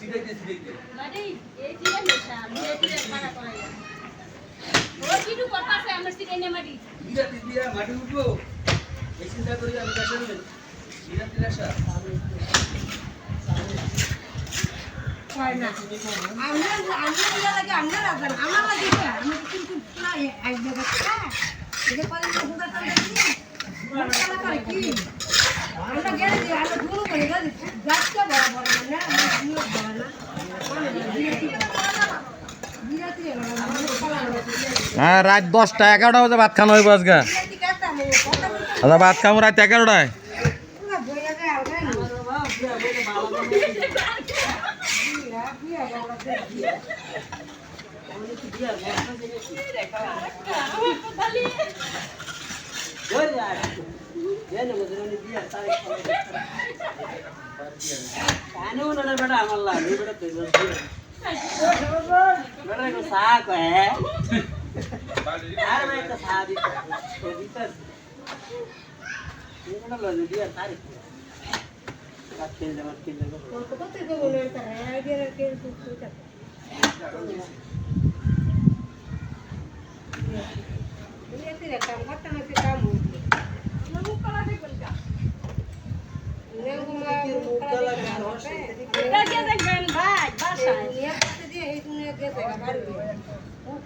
সিটাইতে সিটাইতে। মানে এই চিড়ে নেশা আমি এই চিড়ে খানা করাই ও কিটু করতাছে আমার চিড়ে নে মারি বিরা বিরা মাটি উঠবো। এই চিন্তা করি আমি কাছে বিরা তিরাশা হয় না। আমরা আমরা লাগে আমরা রাখলাম আমার লাগে কি? আমি কিন্তু না এক জায়গা থেকে এটা করে কি আমরা গেলে যে আমরা দুটো করে গাছ গাছটা বড় বড় না আমরা দুটো বড় না বিরাতি হ্যাঁ রাত দশটা, এগারোটা বাজে ভাত খানো হইব আজকে। আচ্ছা ভাত খাব রাত এগারোটায়। খাতির নেই হ্যাঁ কাম তো কাম ওই যে ভাই কামে মানে তুমি খালি গাড়ি পাবো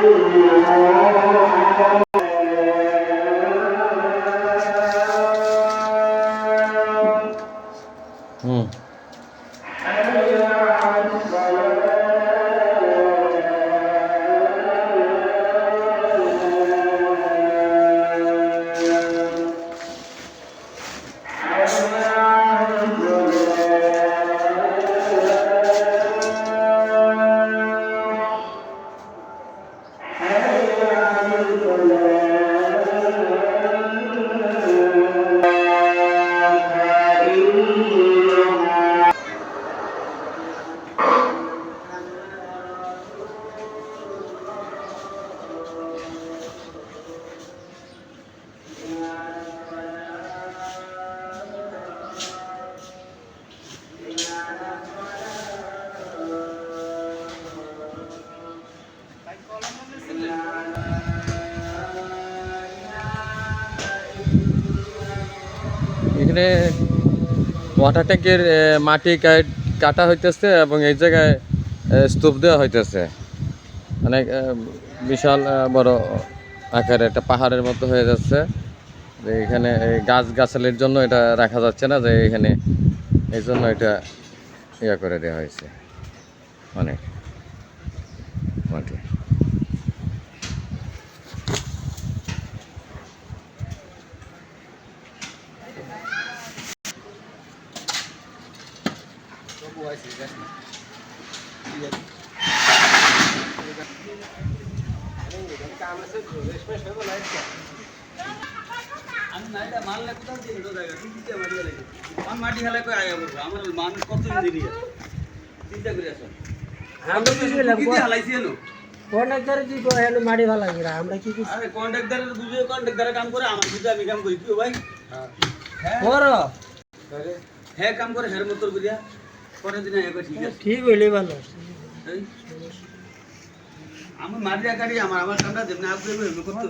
ভালো আইছি আমার তো না ভালো আইছি রাত্রে তো বাসায় হুম করলেন এখানে ওয়াটার ট্যাঙ্কের মাটি কাট- হইতেছে এবং এই জায়গায় স্তূপ দেওয়া হইতেছে। অনেক বিশাল বড় আকারে একটা পাহাড়ের মতো হয়ে যাচ্ছে। যে এখানে গাছ গাছালির জন্য এটা রাখা যাচ্ছে না, যে এখানে এই জন্য এটা ইয়া করে দেওয়া হয়েছে। অনেক মাটি তবু আছে গাছ না আমি না এটা মারলে কোথাও দিয়ে এটা জায়গা তুই দিতে মারি লাগে আমি মাটি হেলা কই আয়া বলব আমার মানুষ কত চিন্তা করে মাটি ভালো আমরা কি আরে কন্ট্রাক্টরের কাম করে আমার বুঝে আমি কাম করি কি ভাই হ্যাঁ হ্যাঁ কাম করে হ্যার মতর করিয়া। পরে দিনে একবার ঠিক আছে। ঠিক হইলে ভালো। এই, আমি মারিয়া গাড়ি আমার আমার কামটা দেব না আপনি করতে